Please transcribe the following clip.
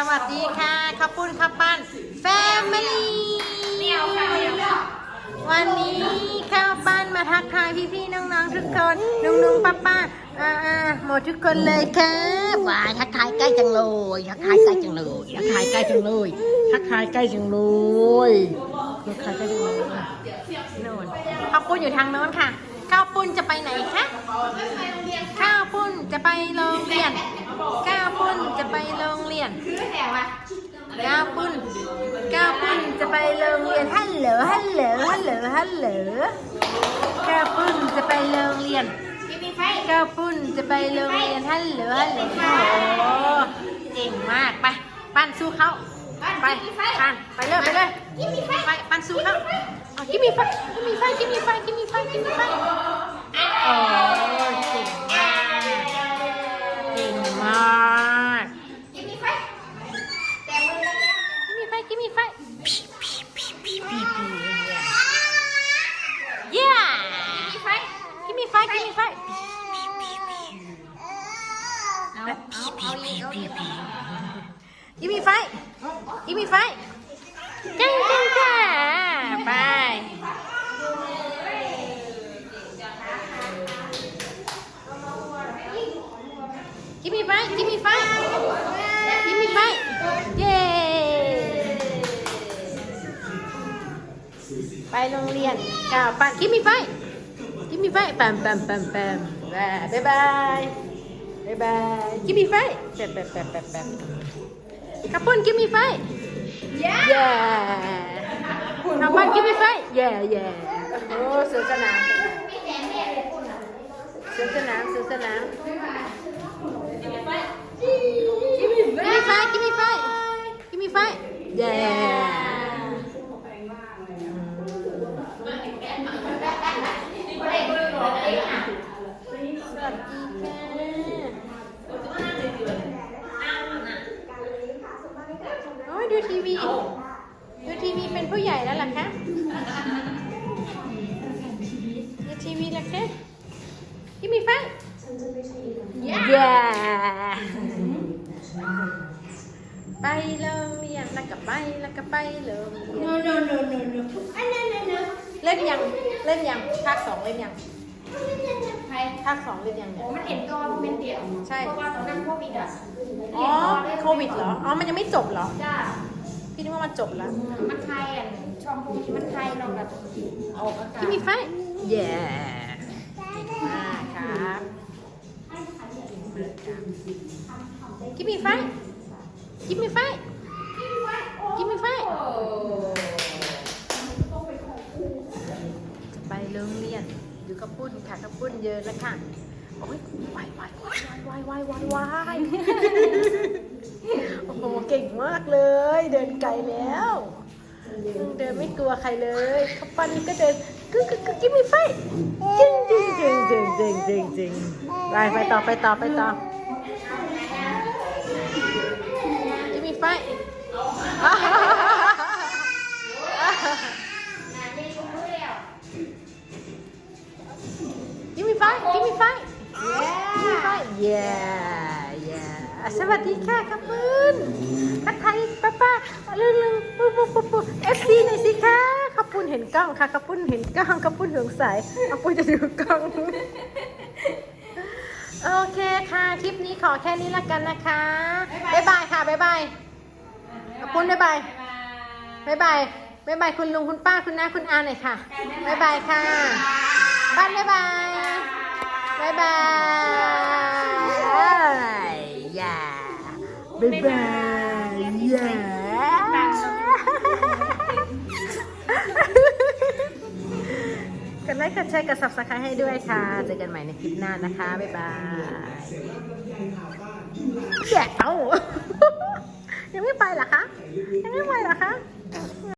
สวัสดีค่ะข้าวปุ้นข้าวปั้นแฟมิลี่วันนี้ข้าวปั้นมาทักทายพี่ๆน้องๆทุกคนนุ่งๆป้าๆอ่าๆหมดทุกคนเลยค่ะวายทักทายใกล้จังเลยทักทายใกล้จังเลยทักทายใกล้จังเลยทักทายใกล้จังเลยทักทายใกล้จังเลยโน่นข้าวปุ้นอยู่ทางโน้นค่ะข้าวปุ้นจะไปไหนคะข้าวปุ้นจะไปโรงเรียน ข้าวปุ้นจะไปโรงเรียนก้าวปุ้นก้าวปุ้นจะไปโรงเรียนฮัลโหลฮัลโหลฮัลโหลฮัลโหลก้าวปุ้นจะไปโรงเรียนก้าวปุ้นจะไปโรงเรียนฮัลโหลฮัลโหลโอ้เก่งมากไปปั้นสู้เขาไปปั้นไปเลยไปเลยไปปั้นสู้เขาเอากิมมีไฟกิมมีไฟกิมมีไฟกิมมีไฟกิมมีไฟโอ้ Give me five. Give me five. จังจังจ้าไป Give me five, give me five. Give me five. Yay! ไปโรงเรียนก้าวปั่นกิมมีไฟกิมมีไฟแปมแปมแปมแปมบายบาย บายบายกิมมีไฟแปมแปมแปมแปมแปมกระปุ้นกิมมีไฟเย้กระปุ้นกิมมีไฟเย้เย้โอ้สวนสนามสวนสนามสวนสนามกิมมีไฟกิม ทีวีดูทีวีเป็นผู้ใหญ่แล้วล่ะคะดูทีวีแล้วคะที่มีไฟเย้ไปโรงเรียนแล้วก็ไปแล้วก็ไปโรงเรียน No, no, no, no, no. Ah, no, no, no. เล่นยังเล่นยังภาคสองเล่นยังใครภาคสองเล่นยังเนี่โอ้ยมันเห็นตัวมันเป็นเดี่ยวใช่เพราะว่าตอนนั้นโควิดอะอ๋อโควิดเหรออ๋อมันยังไม่จบเหรอจ้า พี่นึกว่ามันจบแล้วมันไทยอะช่องพูที่มันไทยเราแบบออกอากาศพี่มีไฟเย้มากครับกิมมีไฟกิมมีไฟกิมมีไฟโอ้ไปโรงเรียน อยู่กับปุ้นค่ะกับปุ้นเยอะแล้วค่ะ โอ้ยวายวายวายวายวายวายวายโอ้โหเก่งมากเลย เดินไกลแล้ว เดินไม่กลัวใครเลยข้าปันก็เดินกึ๊กกึ๊กกึ๊กกิมมีไฟจริงจริงจริงจริงจริงจริงจริงไปไปต่อไปต่อไปต่อกิมมีไฟ เย้เย้สวัสดีค่ะครับเพื่อนทักทายป้าป้าเรื่องเรื่องปุ๊บปุ๊บปุ๊บปุ๊บเอฟซีหน่อยสิคะขับปุ้นเห็นกล้องค่ะขับปุ้นเห็นกล้องขับปุ้นเหลืองใสขับปุ้นจะดูกล้องโอเคค่ะ คลิปนี้ขอแค่นี้ละกันนะคะบ๊ายบายค่ะบ๊ายบายขอบคุณบ๊ายบายบ๊ายบายบ๊ายบายคุณลุงคุณป้าคุณน้าคุณอาหน่อยค่ะบ๊ายบายค่ะบ้านบ๊ายบายบ๊ายบาย บ๊ายบายอย่กดไลค์กดแชร์กด subscribe ให้ด้วยค่ะ เจอกันใหม่ในคลิปหน้านะคะ บ๊ายบายแย่เอายังไม่ไปเหรอคะ ยังไม่ไปเหรอคะ